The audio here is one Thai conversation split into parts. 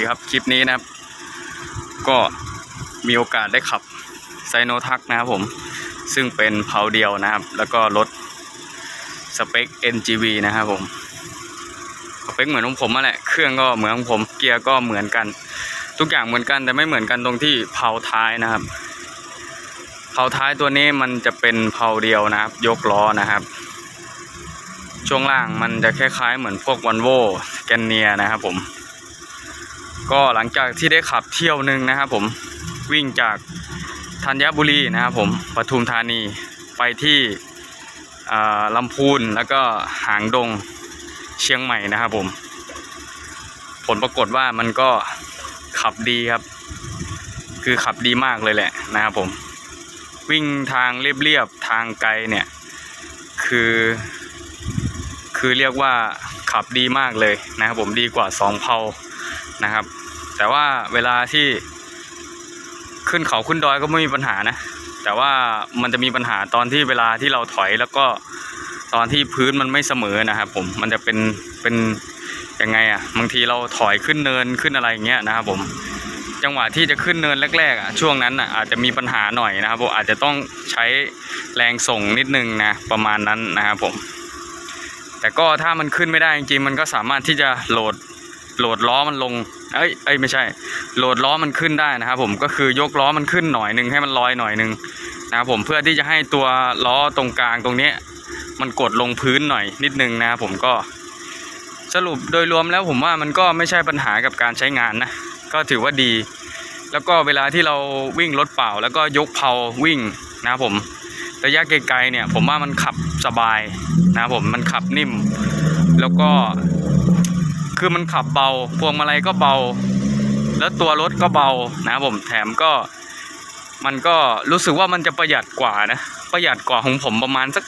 ดีครับคลิปนี้นะครับ ก็มีโอกาสได้ขับไซโนทักนะครับผม ซึ่งเป็นเพาเดียวนะครับ แล้วก็รถสเปค NGV นะครับผมสเปคเหมือนของผมมาแหละ เครื่องก็เหมือนของผมเกียร์ก็เหมือนกัน ทุกอย่างเหมือนกันแต่ไม่เหมือนกันตรงที่เพาท้ายนะครับเพาท้ายตัวนี้มันจะเป็นเพาเดียวนะครับ ยกล้อนะครับ ช่วงล่างมันจะคล้ายๆเหมือนพวกวันโวแกนเนียนะครับผม ก็หลังจากที่ได้ขับเที่ยวหนึ่งนะครับผมวิ่งจากธัญบุรีนะครับผมปทุมธานีไปที่ลำพูนแล้วก็หางดงเชียงใหม่นะครับผม ผลปรากฏว่ามันก็ขับดีครับ คือขับดีมากเลยแหละนะครับผม วิ่งทางเรียบๆทางไกลเนี่ย คือ คือเรียกว่าขับดีมากเลยนะครับผมดีกว่าสองเพานะครับ แต่ว่าเวลาที่ขึ้นเขาขึ้นดอยก็ไม่มีปัญหานะ แต่ว่ามันจะมีปัญหาตอนที่เวลาที่เราถอยแล้วก็ตอนที่พื้นมันไม่เสมอนะครับผมมันจะเป็นเป็นยังไงอะ่ะบางทีเราถอยขึ้นเนินขึ้นอะไรอย่างเงี้ยนะครับผมจังหวะที่จะขึ้นเนินแรกๆอะช่วงนั้นอะอาจจะมีปัญหาหน่อยนะครับผมอาจจะต้องใช้แรงส่งนิดนึงนะประมาณนั้นนะครับผม แต่ก็ถ้ามันขึ้นไม่ได้จริงๆมันก็สามารถที่จะโหลดโหลดล้อมันลง เอ้ยเอ้ยไม่ใช่ โหลดล้อมันขึ้นได้นะครับผมก็คือยกล้อมันขึ้นหน่อยหนึ่งให้มันลอยหน่อยหนึ่งนะครับผมเพื่อที่จะให้ตัวล้อตรงกลางตรงนี้มันกดลงพื้นหน่อยนิดนึงนะครับผมก็สรุปโดยรวมแล้วผมว่ามันก็ไม่ใช่ปัญหากับการใช้งานนะก็ถือว่าดี แล้วก็เวลาที่เราวิ่งรถเปล่า แล้วก็ยกเพาวิ่งนะครับผมระยะไกลๆเนี่ยผมว่ามันขับสบายนะครับผมมันขับนิ่ม แล้วก็ คือมันขับเบา พวงมาลัยก็เบา แล้วตัวรถก็เบานะครับผมแถมก็มันก็รู้สึกว่ามันจะประหยัดกว่านะ ประหยัดกว่าของผมประมาณสัก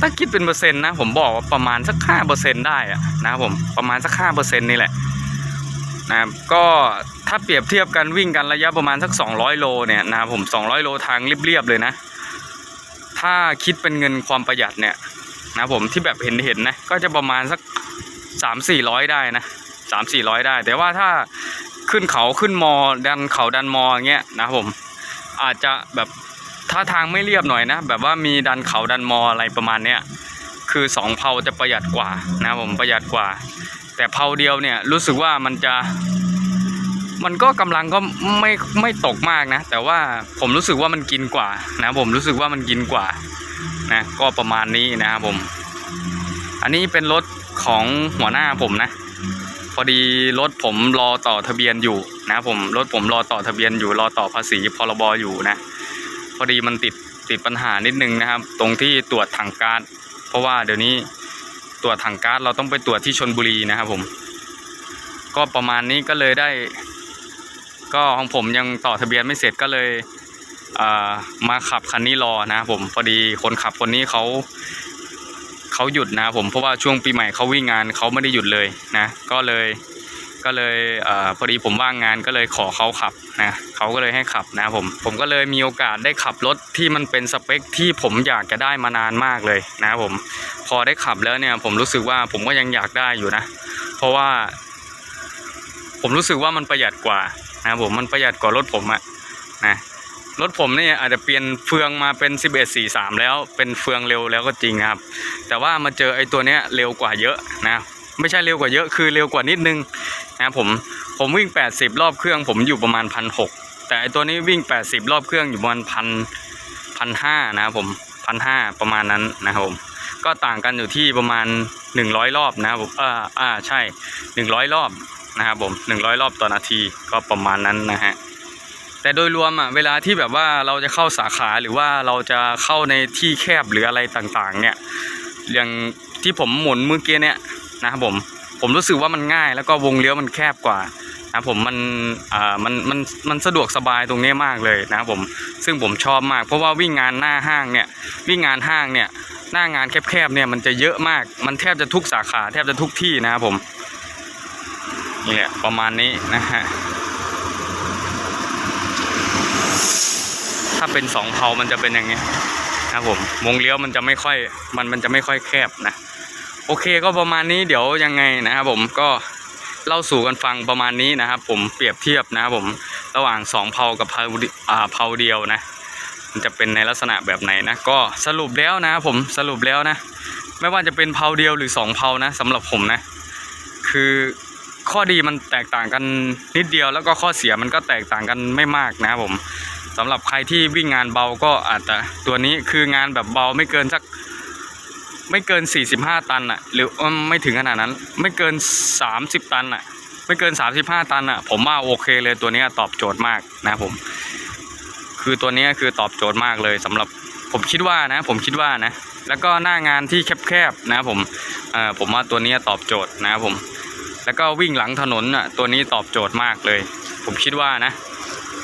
ถ้าคิดเป็นเปอร์เซ็นต์นะ ผมบอกว่าประมาณสักห้าเปอร์เซ็นต์ได้อะนะครับผมประมาณสักห้าเปอร์เซ็นต์นี่แหละนะครับก็ถ้าเปรียบเทียบกันวิ่งกันระยะประมาณสัก200โลเนี่ยนะครับผม200โลทางเรียบๆเลยนะ ถ้าคิดเป็นเงินความประหยัดเนี่ยนะผมที่แบบเห็นๆนะก็จะประมาณสัก สามสี่ร้อยได้นะสามสี่ร้อยได้ แต่ว่าถ้าขึ้นเขาขึ้นมอดันเขาดันมออย่างเงี้ยนะผม อาจจะแบบถ้าทางไม่เรียบหน่อยนะ แบบว่ามีดันเขาดันมออะไรประมาณเนี้ยคือสองเพาจะประหยัดกว่านะผมประหยัดกว่า แต่เพาเดียวเนี่ยรู้สึกว่ามันจะ มันก็กำลังก็ไม่ไม่ตกมากนะ แต่ว่าผมรู้สึกว่ามันกินกว่านะผมรู้สึกว่ามันกินกว่านะก็ประมาณนี้นะครับผม อันนี้เป็นรถ ของหัวหน้าผมนะ พอดีรถผมรอต่อทะเบียนอยู่นะผมรถผมรอต่อทะเบียนอยู่รอต่อภาษีพรบอยู่นะ พอดีมันติดติดปัญหานิดนึงนะครับ ตรงที่ตรวจถังก๊าซเพราะว่าเดี๋ยวนี้ตรวจถังก๊าซเราต้องไปตรวจที่ชนบุรีนะครับผม ก็ประมาณนี้ก็เลยได้ ก็ของผมยังต่อทะเบียนไม่เสร็จก็เลยอ่ามาขับคันนี้รอนะครับผมพอดีคนขับคนนี้เขา เขาหยุดนะผมเพราะว่าช่วงปีใหม่เขาวิ่งงานเขาไม่ได้หยุดเลยนะก็เลยก็เลยอพอดีผมว่างงานก็เลยขอเขาขับนะเขาก็เลยให้ขับนะผมผมก็เลยมีโอกาสได้ขับรถที่มันเป็นสเปคที่ผมอยากจะได้มานานมากเลยนะผมพอได้ขับแล้วเนี่ยผมรู้สึกว่าผมก็ยังอยากได้อยู่นะ เพราะว่า ผมรู้สึกว่ามันประหยัดกว่านะผมมันประหยัดกว่ารถผมอะนะ รถผมเนี่ยอาจจะเปลี่ยนเฟืองมาเป็น 1143 แล้วเป็นเฟืองเร็วแล้วก็จริงครับ แต่ว่ามาเจอไอ้ตัวเนี้ยเร็วกว่าเยอะนะไม่ใช่เร็วกว่าเยอะคือเร็วกว่านิดนึงนะผมผมวิ่ง 80 รอบเครื่องผมอยู่ประมาณพันหแต่ไอ้ตัวนี้วิ่ง 80 รอบเครื่องอยู่ประมาณพันพันห้านะครับผมพันห้าประมาณนั้นนะครับผมก็ต่างกันอยู่ที่ประมาณ 100 รอบนะครับผมอ่าอ่าใช่ 100 รอบนะครับผม100 รอบต่อนาทีก็ประมาณนั้นนะฮะ แต่โดยรวมอะเวลาที่แบบว่าเราจะเข้าสาขาหรือว่าเราจะเข้าในที่แคบหรืออะไรต่างๆ เนี่ยอย่างที่ผมหมุนเมื่อกี้เนี่ยนะครับผมผมรู้สึกว่ามันง่ายแล้วก็วงเลี้ยวมันแคบกว่านะผมมันอ่ามันมันมันสะดวกสบายตรงนี้มากเลยนะครับผมซึ่งผมชอบมาก เพราะว่าวิ่งงานหน้าห้างเนี่ยวิ่งงานห้างเนี่ยหน้างานแคบๆเนี่ยมันจะเยอะมากมันแทบจะทุกสาขาแทบจะทุกที่นะครับผมนี่แหละประมาณนี้นะฮะ ถ้าเป็นสองเพามันจะเป็นอย่างนี้นะครับผมวงเลี้ยวมันจะไม่ค่อยมันมันจะไม่ค่อยแคบนะโอเคก็ประมาณนี้เดี๋ยวยังไงนะครับผมก็เล่าสู่กันฟังประมาณนี้นะครับผมเปรียบเทียบนะครับผมระหว่างสองเพากับเพาอ่าเพาเดียวนะมันจะเป็นในลักษณะแบบไหนนะก็สรุปแล้วนะครับผมสรุปแล้วนะ ไม่ว่าจะเป็นเพาเดียวหรือสองเพานะสำหรับผมนะ คือข้อดีมันแตกต่างกันนิดเดียวแล้วก็ข้อเสียมันก็แตกต่างกันไม่มากนะครับผม สำหรับใครที่วิ่งงานเบาก็อาจจะตัวนี้คืองานแบบเบาไม่เกินสักไม่เกิน 45 ตันอะหรือไม่ถึงขนาดนั้น ไม่เกิน 30 ตันอะไม่เกิน 35 ตันอะผมว่าโอเคเลยตัวนี้ตอบโจทย์มากนะผม คือตัวนี้คือตอบโจทย์มากเลยสำหรับผมคิดว่านะ ผมคิดว่านะ แล้วก็หน้างานที่แคบๆนะผมเอ่อผมว่าตัวนี้ตอบโจทย์นะผม แล้วก็วิ่งหลังถนนอะตัวนี้ตอบโจทย์มากเลย ผมคิดว่านะ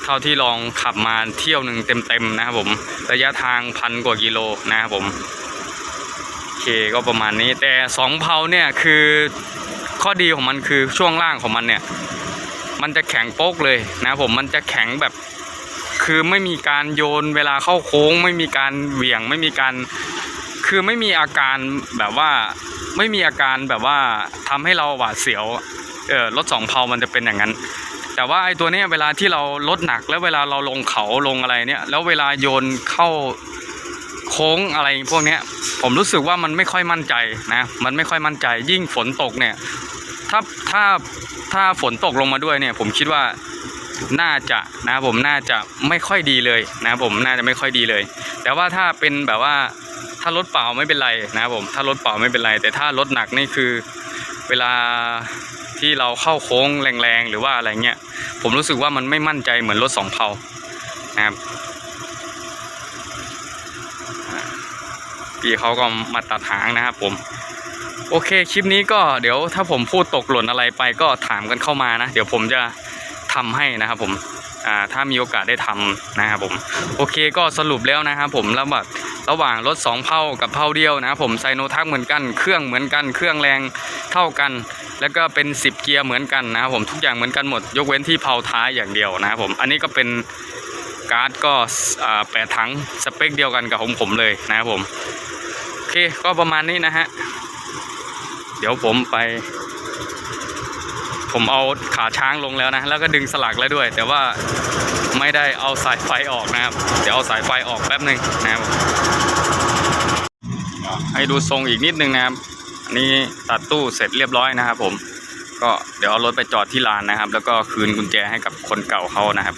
เท่าที่ลองขับมาเที่ยวหนึ่งเต็มๆนะครับผม ระยะทางพันกว่ากิโลนะครับผมโอเคก็ประมาณนี้แต่สองเพาเนี่ยคือข้อดีของมันคือช่วงล่างของมันเนี่ย มันจะแข็งโป๊กเลยนะครับผมมันจะแข็งแบบคือไม่มีการโยนเวลาเข้าโค้ง ไม่มีการเหวี่ยงไม่มีการคือไม่มีอาการแบบว่าไม่มีอาการแบบว่าทำให้เราหวาดเสียวเออรถสองเพามันจะเป็นอย่างนั้น แต่ว่าไอ้ตัวนี้เวลาที่เราลดหนักแล้วเวลาเราลงเขาลงอะไรเนี่ยแล้วเวลาโยนเข้าโค้งอะไรพวกเนี้ยผมรู้สึกว่ามันไม่ค่อยมั่นใจนะมันไม่ค่อยมั่นใจ ยิ่งฝนตกเนี่ยถ้าถ้าถ้าฝนตกลงมาด้วยเนี่ย ผมคิดว่าน่าจะนะผมน่าจะไม่ค่อยดีเลยนะผมน่าจะไม่ค่อยดีเลย แต่ว่าถ้าเป็นแบบว่าถ้ารถเปล่าไม่เป็นไรนะผมถ้ารถเปล่าไม่เป็นไร แต่ถ้ารถหนักนี่คือเวลา ที่เราเข้าโค้งแรงๆ หรือว่าอะไรเงี้ย ผมรู้สึกว่ามันไม่มั่นใจเหมือนรถสองเพลานะครับพี่เขาก็มาตัดหางนะครับผม โอเคคลิปนี้ก็เดี๋ยวถ้าผมพูดตกหล่นอะไรไปก็ถามกันเข้ามานะ เดี๋ยวผมจะทำให้นะครับผม ถ้ามีโอกาสได้ทำนะครับผมโอเคก็สรุปแล้วนะครับผมแล้วแบบระหว่างรถสองเพากับเพาเดียวนะครับผมไซโนทักเหมือนกันเครื่องเหมือนกันเครื่องแรงเท่ากัน แล้วก็เป็น 10 เกียร์เหมือนกันนะครับผมทุกอย่างเหมือนกันหมด ยกเว้นที่เพาท้ายอย่างเดียวนะครับผมอันนี้ก็เป็นการ์ดก็แปดถังสเปคเดียวกันกับของผมเลยนะครับผมโอเคก็ประมาณนี้นะฮะเดี๋ยวผมไป ผมเอาขาช้างลงแล้วนะ แล้วก็ดึงสลักแล้วด้วย แต่ว่าไม่ได้เอาสายไฟออกนะครับ เดี๋ยวเอาสายไฟออกแป๊บหนึ่งนะครับให้ดูทรงอีกนิดนึงนะครับอันนี้ตัดตู้เสร็จเรียบร้อยนะครับ ผม ก็เดี๋ยวเอารถไปจอดที่ลานนะครับ แล้วก็คืนกุญแจให้กับคนเก่าเขานะครับ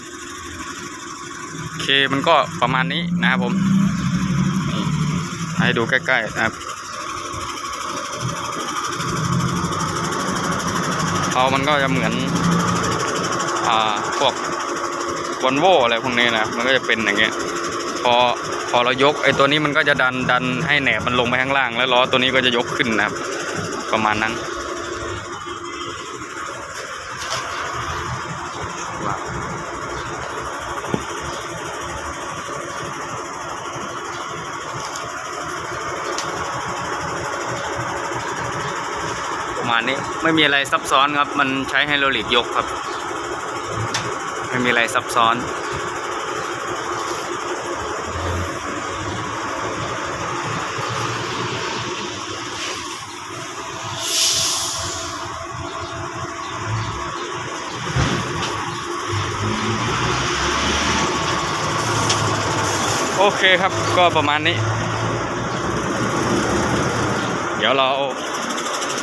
โอเคมันก็ประมาณนี้นะครับผมให้ดูใกล้ๆนะครับ เขามันก็จะเหมือน อ่าพวกวอนโวอะไรพวกนี้นะมันก็จะเป็นอย่างเงี้ยพอพอเรายกไอ้ตัวนี้มันก็จะดันดันให้แหนบมันลงไปข้างล่าง แล้วล้อตัวนี้ก็จะยกขึ้นนะครับ ประมาณนั้น ประมาณนี้ ไม่มีอะไรซับซ้อนครับ มันใช้ไฮโดรลิกยกครับ ไม่มีอะไรซับซ้อน โอเคครับก็ประมาณนี้ เดี๋ยวเรา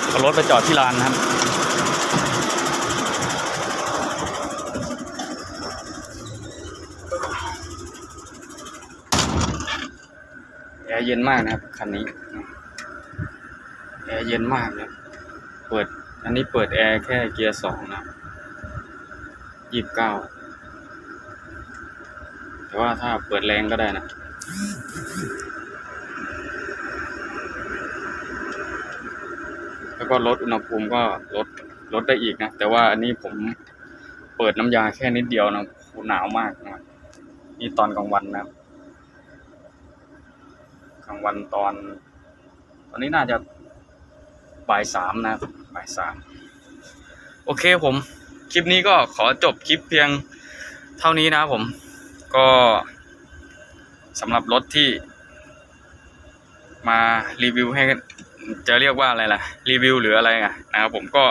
เอารถไปจอดที่ลานนะครับ แอร์เย็นมากนะครับคันนี้ แอร์เย็นมากเลยเปิด อันนี้เปิดแอร์แค่เกียร์สองนะยี่สิบเก้าแต่ว่าถ้าเปิดแรงก็ได้นะ แล้ว ก็ลดอุณหภูมิก็ลดลดได้อีกนะ แต่ว่าอันนี้ผมเปิดน้ำยาแค่นิดเดียวนะหนาวมากนะนี่ตอนกลางวันนะกลางวันตอน ตอนนี้น่าจะบ่ายสามนะบ่ายสามโอเคผม คลิปนี้ก็ขอจบคลิปเพียงเท่านี้นะผม ก็สำหรับรถที่มารีวิวให้ จะเรียกว่าอะไรล่ะรีวิวหรืออะไรอะนะครับผมก็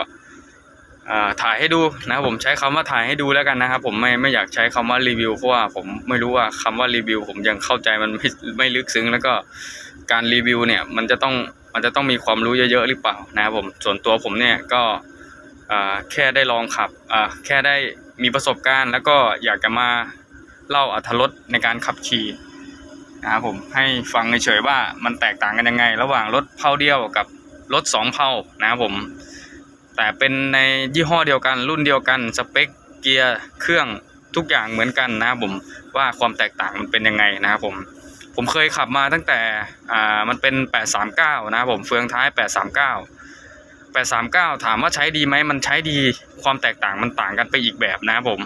ถ่ายให้ดูนะครับผมใช้คำว่าถ่ายให้ดูแล้วกันนะครับผมไม่ไม่อยากใช้คำว่ารีวิวเพราะว่าผมไม่รู้ว่าคำว่ารีวิวผมยังเข้าใจมันไม่ไม่ลึกซึ้งแล้วก็การรีวิวเนี่ยมันจะต้องมันจะต้องมีความรู้เยอะๆหรือเปล่านะครับผมส่วนตัวผมเนี่ยก็แค่ได้ลองขับแค่ได้มีประสบการณ์ แล้วก็อยากจะมาเล่าอรรถรสในการขับขี่ นะครับผมให้ฟังเฉยๆว่ามันแตกต่างกันยังไง ระหว่างรถเพาเดียวกับรถสองเพานะครับผมแต่เป็นในยี่ห้อเดียวกัน รุ่นเดียวกันสเปคเกียร์เครื่องทุกอย่างเหมือนกันนะครับผมว่าความแตกต่างมันเป็นยังไงนะครับผมผมเคยขับมาตั้งแต่อ่ามันเป็น 839 นะครับผมเฟืองท้าย 839 839 ถามว่าใช้ดีไหมมันใช้ดีความแตกต่างมันต่างกันไปอีกแบบนะครับผม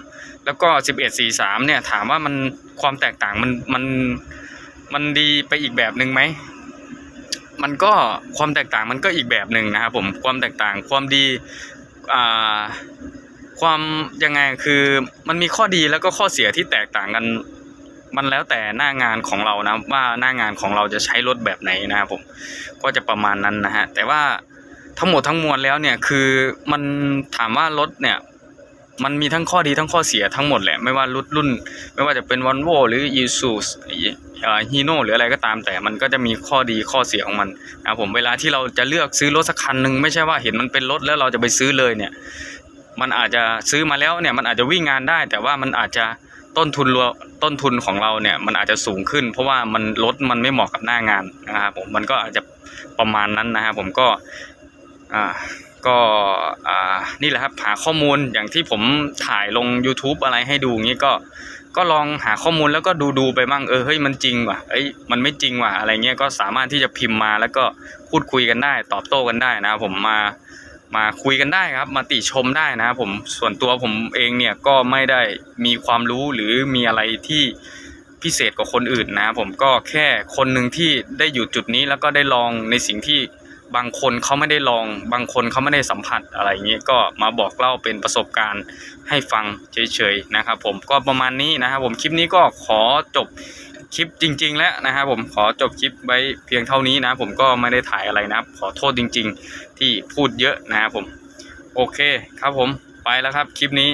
แล้วก็ 1143 เนี่ยถามว่ามันความแตกต่างมันมัน มันดีไปอีกแบบหนึ่งไหมมันก็ความแตกต่างมันก็อีกแบบหนึ่งนะครับผมความแตกต่างความดีอ่าความยังไงคือมันมีข้อดีแล้วก็ข้อเสียที่แตกต่างกันมันแล้วแต่หน้างานของเรานะว่าหน้างานของเราจะใช้รถแบบไหนนะครับผมก็จะประมาณนั้นนะฮะแต่ว่าทั้งหมดทั้งมวลแล้วเนี่ยคือมันถามว่ารถเนี่ย มันมีทั้งข้อดีทั้งข้อเสียทั้งหมดแหละ ไม่ว่ารุ่นรุ่น ไม่ว่าจะเป็นวันโวหรือ i s u z ฮีโน่หรืออะไรก็ตามแต่มันก็จะมีข้อดีข้อเสียของมันนะครับผมเวลาที่เราจะเลือกซื้อรถสักคันหนึ่งไม่ใช่ว่าเห็นมันเป็นรถแล้วเราจะไปซื้อเลยเนี่ย มันอาจจะซื้อมาแล้วเนี่ยมันอาจจะวิ่งงานได้ แต่ว่ามันอาจจะต้นทุนรัวต้นทุนของเราเนี่ยมันอาจจะสูงขึ้น เพราะว่ามันรถมันไม่เหมาะกับหน้างานนะครับผมมันก็อาจจะประมาณนั้นนะครับผมก็อ่า ก็นี่แหละครับหาข้อมูลอย่างที่ผมถ่ายลง YouTube อะไรให้ดูงี้ก็ก็ลองหาข้อมูลแล้วก็ดูดูไปบ้างเออเฮ้ยมันจริงว่ะเอ้ยมันไม่จริงว่ะอะไรเงี้ยก็สามารถที่จะพิมพ์มาแล้วก็พูดคุยกันได้ ตอบโต้กันได้นะครับผมมามาคุยกันได้ครับ มาติชมได้นะครับผมส่วนตัวผมเองเนี่ยก็ไม่ได้มีความรู้หรือมีอะไรที่พิเศษกว่าคนอื่นนะผมก็แค่คนหนึ่งที่ได้อยู่จุดนี้แล้วก็ได้ลองในสิ่งที่ บางคนเขาไม่ได้ลอง บางคนเขาไม่ได้สัมผัสอะไรเงี้ยก็มาบอกเล่าเป็นประสบการณ์ให้ฟังเฉยๆนะครับผมก็ประมาณนี้นะครับผมคลิปนี้ก็ขอจบคลิปจริง ๆ แล้วนะครับผมขอจบคลิปไว้เพียงเท่านี้นะผมก็ไม่ได้ถ่ายอะไรนะครับ ขอโทษจริง ๆ ที่พูดเยอะนะครับผม โอเคครับผมไปแล้วครับคลิปนี้